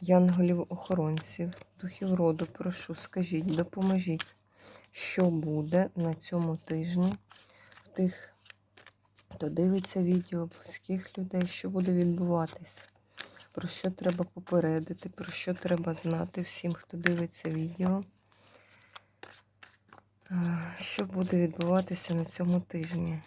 Янголів-охоронців, духів роду, прошу, скажіть, допоможіть, що буде на цьому тижні? В тих, хто дивиться відео, близьких людей, що буде відбуватися, про що треба попередити, про що треба знати всім, хто дивиться відео, Е, що буде відбуватися на цьому тижні.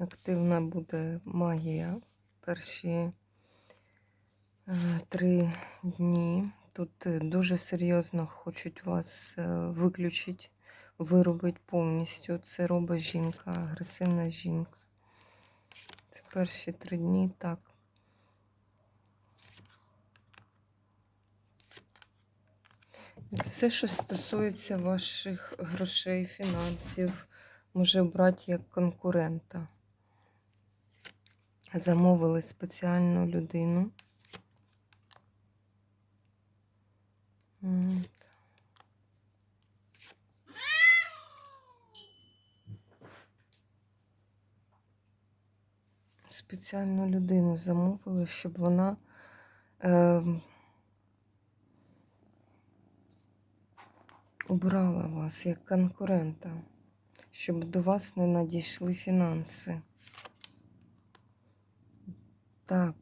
Активна буде магія перші е, три дні. Тут е, дуже серйозно хочуть вас е, виключити, виробити повністю. Це робить жінка, агресивна жінка. Це перші три дні так. Все, що стосується ваших грошей, фінансів, може брати як конкурента. Замовили спеціальну людину. Спеціальну людину замовили, щоб вона е, обрала вас як конкурента, щоб до вас не надійшли фінанси. Так.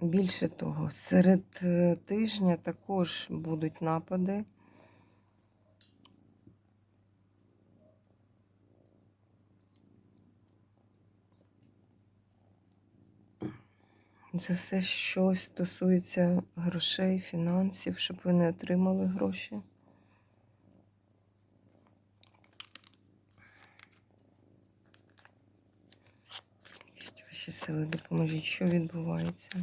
Більше того, серед е, тижня також будуть напади. Це все, що стосується грошей, фінансів, щоб ви не отримали гроші. Ваші сили допоможіть, що відбувається.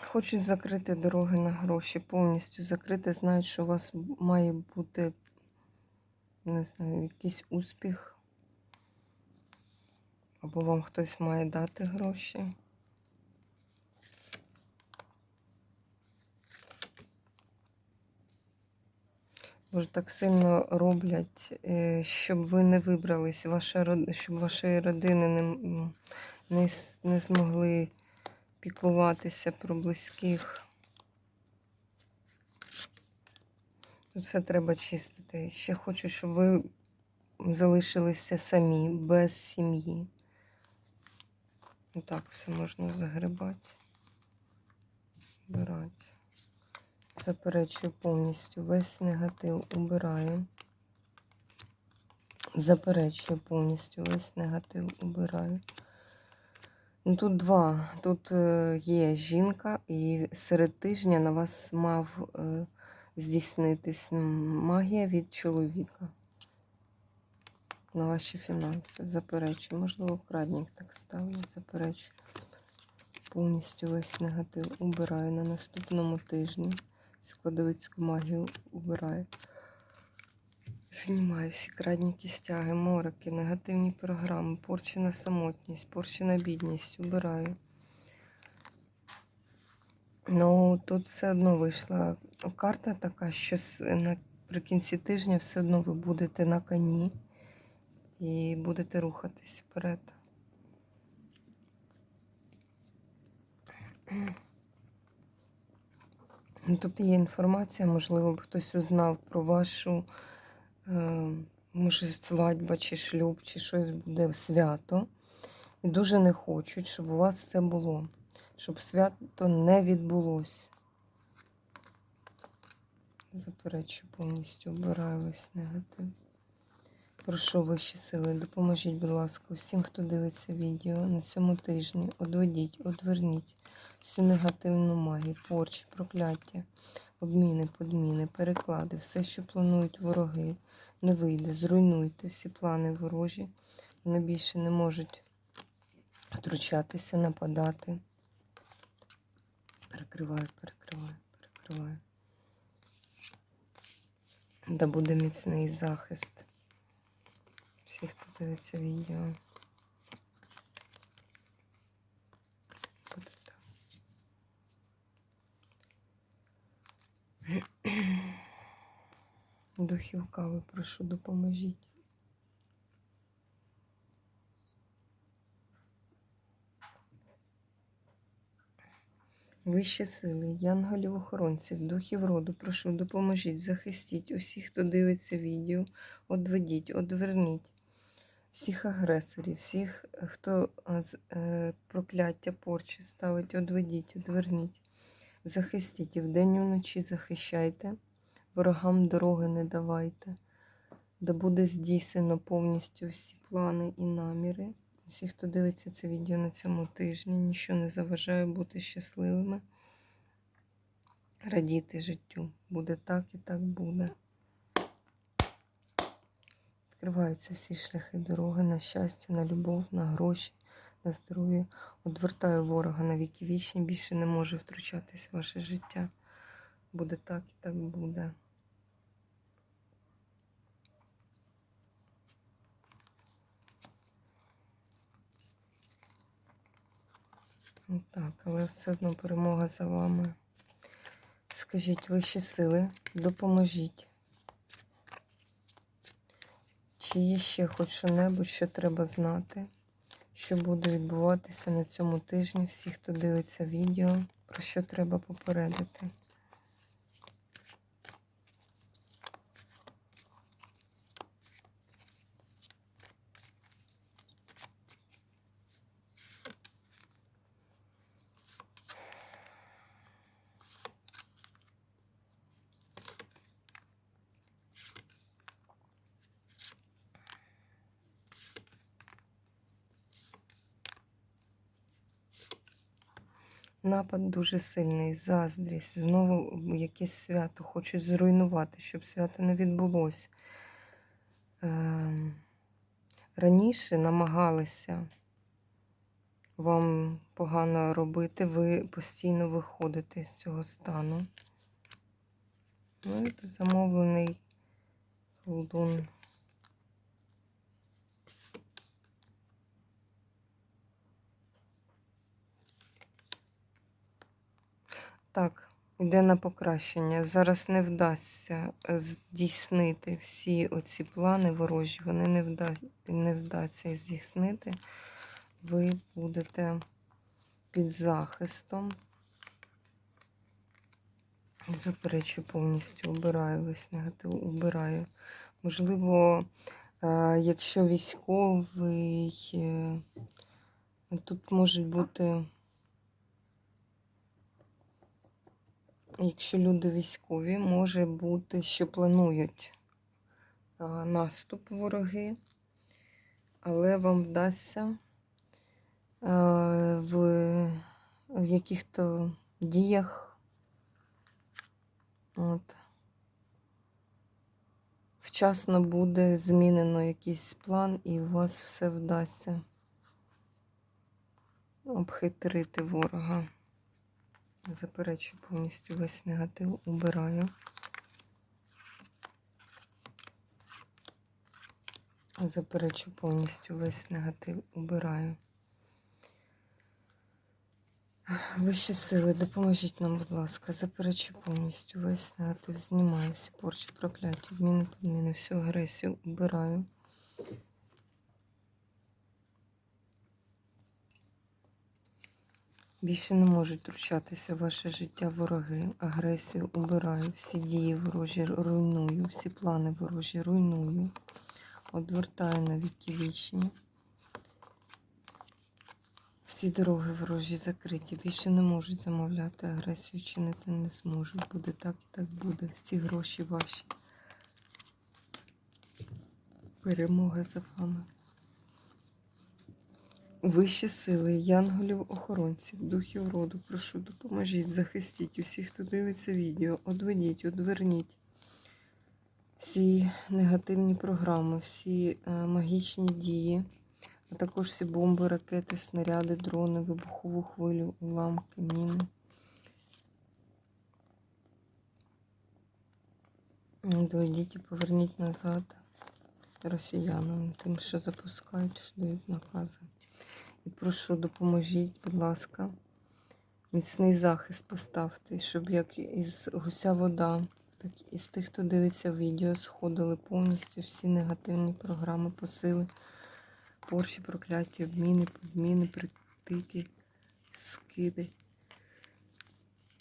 Хочуть закрити дороги на гроші, повністю закрити, знають, що у вас має бути, не знаю, якийсь успіх. Або вам хтось має дати гроші. Може, так сильно роблять, е, щоб ви не вибрались, ваша, щоб вашої родини не, не, не змогли піклуватися про близьких. Це треба чистити. Ще хочу, щоб ви залишилися самі, без сім'ї. Так все можна загребати, збирати. Заперечую повністю весь негатив убираю. Заперечую повністю весь негатив убираю. Ну, Тут два. Тут е, є жінка, і серед тижня на вас мав е, здійснитись магія від чоловіка. На ваші фінанси. Заперечую. Можливо, крадник так ставлю. Заперечую. Повністю весь негатив убираю на наступному тижні. Складовицьку магію убираю. Знімаю всі крадніки, стяги, мороки, негативні програми, порчена самотність, порчена бідність, убираю. Ну, тут все одно вийшла карта така, що наприкінці тижня все одно ви будете на коні і будете рухатись вперед. Тут є інформація, можливо, хтось узнав про вашу, е, може, свадьба чи шлюб, чи щось буде свято. І дуже не хочуть, щоб у вас це було, щоб свято не відбулося. Заперечую повністю, обираю весь негатив. Прошу вищі сили, допоможіть, будь ласка, усім, хто дивиться відео на цьому тижні. Одведіть, одверніть всю негативну магію, порчі, прокляття, обміни, подміни, переклади, все, що планують вороги, не вийде. Зруйнуйте всі плани ворожі. Вони більше не можуть втручатися, нападати. Перекриваю, перекриваю, перекриваю. Да буде міцний захист. Всіх, хто дивиться відео. Духів кави, прошу, допоможіть. Вищі сили, янголів охоронців, духів роду, прошу, допоможіть, захистіть усіх, хто дивиться відео, одведіть, одверніть всіх агресорів, всіх, хто е, прокляття порчі ставить, одведіть, одверніть, захистіть і вдень і вночі захищайте, ворогам дороги не давайте, да буде здійснено повністю всі плани і наміри. Всі, хто дивиться це відео на цьому тижні, нічого не заважає бути щасливими, радіти життю. Буде так і так буде. Відкриваються всі шляхи дороги на щастя, на любов, на гроші, на здоров'я. Одвертаю ворога на віки вічні, більше не може втручатись в ваше життя. Буде так і так буде. Так, але все одно перемога за вами. Скажіть вищі сили, допоможіть. Чи є ще хоч що-небудь, що треба знати, що буде відбуватися на цьому тижні? Всі, хто дивиться відео, про що треба попередити? Напад дуже сильний, заздрість, знову якесь свято хочуть зруйнувати, щоб свято не відбулося. Ем, Раніше намагалися вам погано робити, ви постійно виходите з цього стану. Ну і замовлений колдун. Так, іде на покращення. Зараз не вдасться е, здійснити всі оці плани ворожі. Вони не, вда... не вдасться здійснити. Ви будете під захистом. Заперечую повністю, убираю весь негатив, убираю. Можливо, е, якщо військовий, е, тут можуть бути. Якщо люди військові, може бути, що планують наступ вороги, але вам вдасться в, в яких-то діях от, вчасно буде змінено якийсь план, і у вас все вдасться обхитрити ворога. Заперечую повністю весь негатив, убираю. Заперечую повністю весь негатив, убираю. Вищі сили, допоможіть нам, будь ласка, заперечую повністю весь негатив, знімаю всі порчі, прокляття, обміни, подміни, всю агресію убираю. Більше не можуть втручатися в ваше життя вороги, агресію убираю, всі дії ворожі руйную, всі плани ворожі руйную, одвертаю на віки вічні. Всі дороги ворожі закриті. Більше не можуть замовляти агресію, чинити не зможуть. Буде так і так буде. Всі гроші ваші. Перемога за вами. Вищі сили, янголів, охоронців, духів роду, прошу, допоможіть, захистіть усіх, хто дивиться відео, одведіть, одверніть всі негативні програми, всі е, магічні дії, а також всі бомби, ракети, снаряди, дрони, вибухову хвилю, уламки, міни. Доведіть і поверніть назад росіянам, тим, що запускають, що дають накази. І прошу, допоможіть, будь ласка, міцний захист поставте, щоб як із гуся вода, так і з тих, хто дивиться відео, сходили повністю всі негативні програми, посили, порші, прокляття, обміни, подміни, притики, скиди.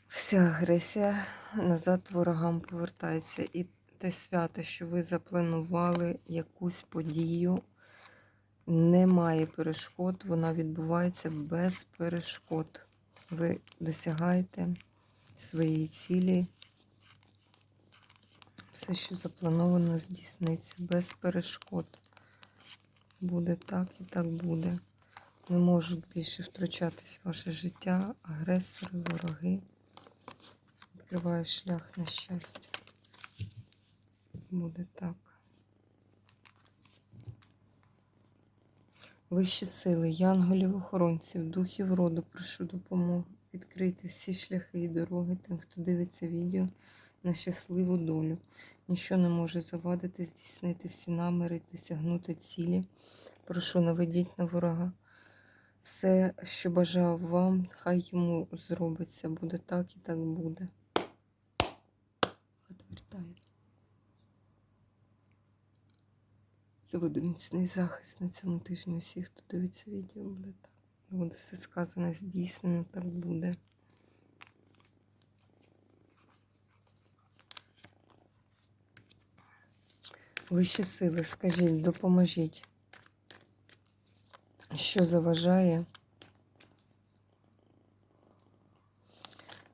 Вся агресія назад ворогам повертається. І те свято, що ви запланували якусь подію, немає перешкод, вона відбувається без перешкод. Ви досягаєте своєї цілі. Все, що заплановано, здійсниться без перешкод. Буде так і так буде. Не можуть більше втручатись в ваше життя, агресори, вороги. Відкриваю шлях на щастя. Буде так. Вищі сили, янголів, охоронців, духів роду, прошу допомоги. Відкрити всі шляхи і дороги тим, хто дивиться відео на щасливу долю. Ніщо не може завадити, здійснити всі наміри, досягнути цілі. Прошу, наведіть на ворога. Все, що бажав вам, хай йому зробиться. Буде так і так буде. Це буде міцний захист на цьому тижні усіх, хто дивиться відео, буде так. Буде все сказано, здійснено, так буде. Вищі сили, скажіть, допоможіть, що заважає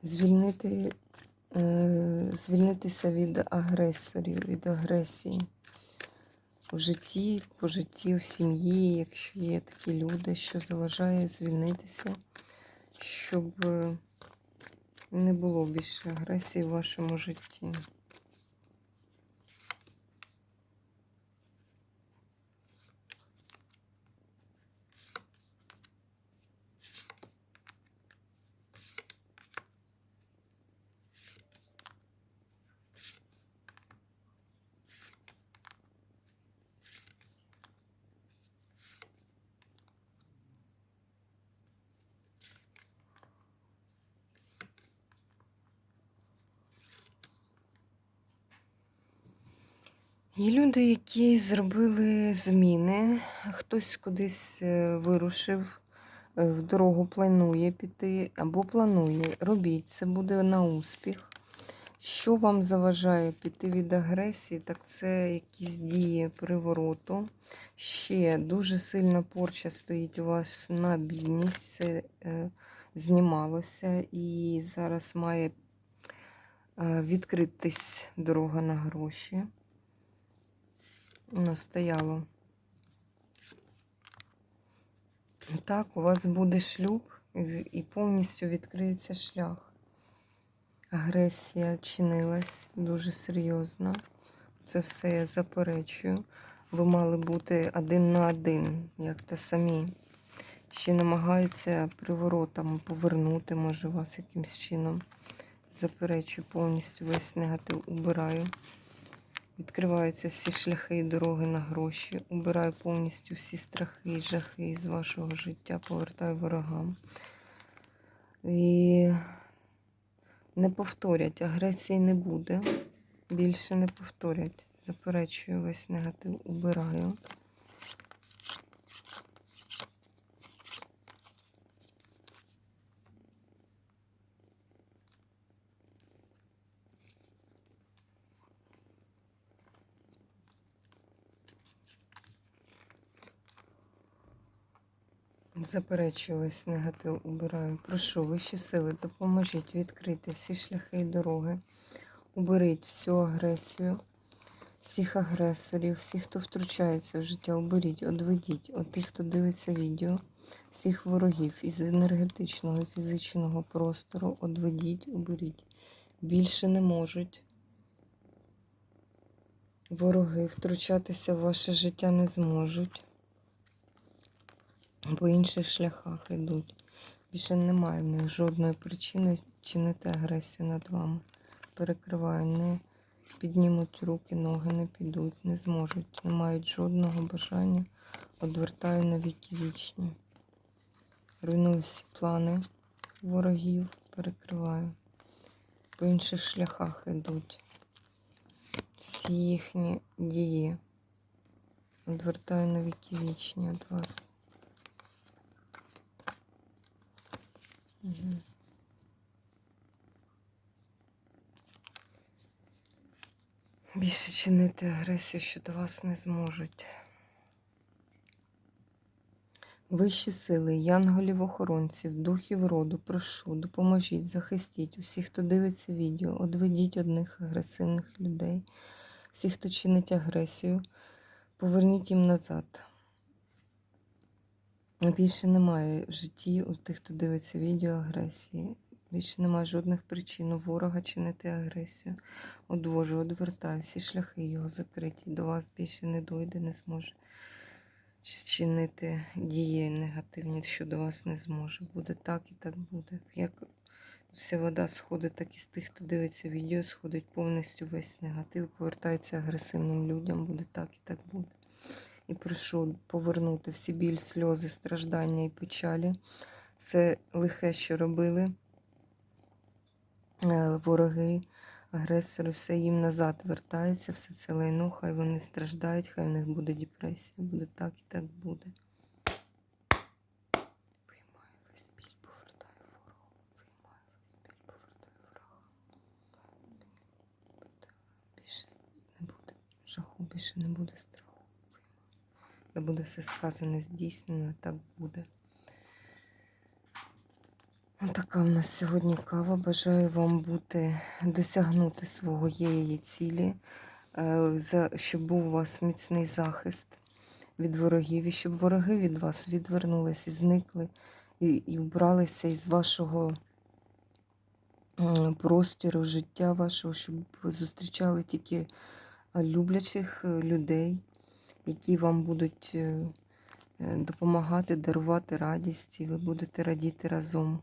звільнити, е, звільнитися від агресорів, від агресії в житті, по житті, в сім'ї, якщо є такі люди, що заважає звільнитися, щоб не було більше агресії в вашому житті. Є люди, які зробили зміни, хтось кудись е, вирушив, е, в дорогу планує піти або планує. Робіть, це буде на успіх. Що вам заважає піти від агресії, так це якісь дії привороту. Ще дуже сильна порча стоїть у вас на бідність, це е, знімалося і зараз має е, відкритись дорога на гроші. Воно стояло. Так, у вас буде шлюб і- повністю відкриється шлях. Агресія чинилась дуже серйозно. Це все я заперечую. Ви мали бути один на один, як те самі. Ще намагаються приворотом повернути, може, вас якимсь чином. Заперечую повністю весь негатив убираю. Відкриваються всі шляхи і дороги на гроші. Убираю повністю всі страхи і жахи з вашого життя, повертаю ворогам. І не повторять, агресії не буде. Більше не повторять. Заперечую весь негатив, убираю. Заперечую весь негатив, убираю. Прошу, вищі сили, допоможіть відкрити всі шляхи і дороги. Уберіть всю агресію, всіх агресорів, всіх, хто втручається в життя, уберіть, одведіть от тих, хто дивиться відео, всіх ворогів із енергетичного і фізичного простору, одведіть, уберіть. Більше не можуть. Вороги втручатися в ваше життя не зможуть. По інших шляхах йдуть. Більше немає в них жодної причини чинити агресію над вами. Перекриваю, не піднімуть руки, ноги не підуть, не зможуть, не мають жодного бажання. Одвертаю на віки вічні. Руйную всі плани ворогів, перекриваю. По інших шляхах йдуть. Всі їхні дії. Одвертаю на віки вічні від вас. Більше чинити агресію щодо вас не зможуть. Вищі сили, янголів-охоронців, духів роду, прошу, допоможіть, захистіть усіх, хто дивиться відео, одведіть одних агресивних людей, всіх, хто чинить агресію, поверніть їм назад. Більше немає в житті у тих, хто дивиться відео агресії. Більше немає жодних причин у ворога чинити агресію. Одвожу, одвертаю, всі шляхи його закриті. До вас більше не дойде, не зможе чинити дії негативні, що до вас не зможе. Буде так і так буде. Як вся вода сходить, так і з тих, хто дивиться відео, сходить повністю весь негатив, повертається агресивним людям, буде так і так буде. І прошу повернути всі біль, сльози, страждання і печалі, все лихе, що робили е, вороги, агресори, все їм назад вертається, все це лайно, хай вони страждають, хай в них буде депресія, буде так і так буде. Більше не буде жаху, більше не буде страху. Де буде все сказане, здійснено, так буде. Отака в нас сьогодні кава. Бажаю вам бути, досягнути свого цілі, е, щоб був у вас міцний захист від ворогів, і щоб вороги від вас відвернулись і зникли, і, і вбралися із вашого простору, життя вашого, щоб зустрічали тільки е, люблячих е, людей які вам будуть е, е, допомагати, дарувати радість, і ви будете радіти разом.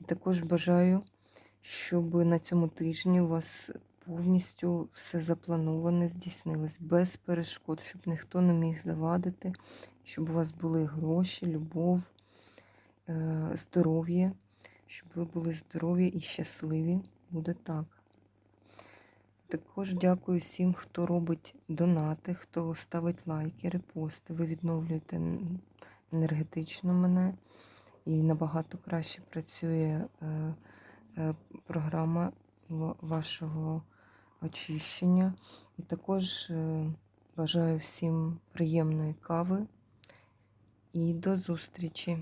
І також бажаю, щоб на цьому тижні у вас повністю все заплановане здійснилось без перешкод, щоб ніхто не міг завадити, щоб у вас були гроші, любов, е, здоров'я, щоб ви були здорові і щасливі. Буде так. Також дякую всім, хто робить донати, хто ставить лайки, репости. Ви відновлюєте енергетично мене і набагато краще працює е, е, програма вашого очищення. І також е, бажаю всім приємної кави і до зустрічі!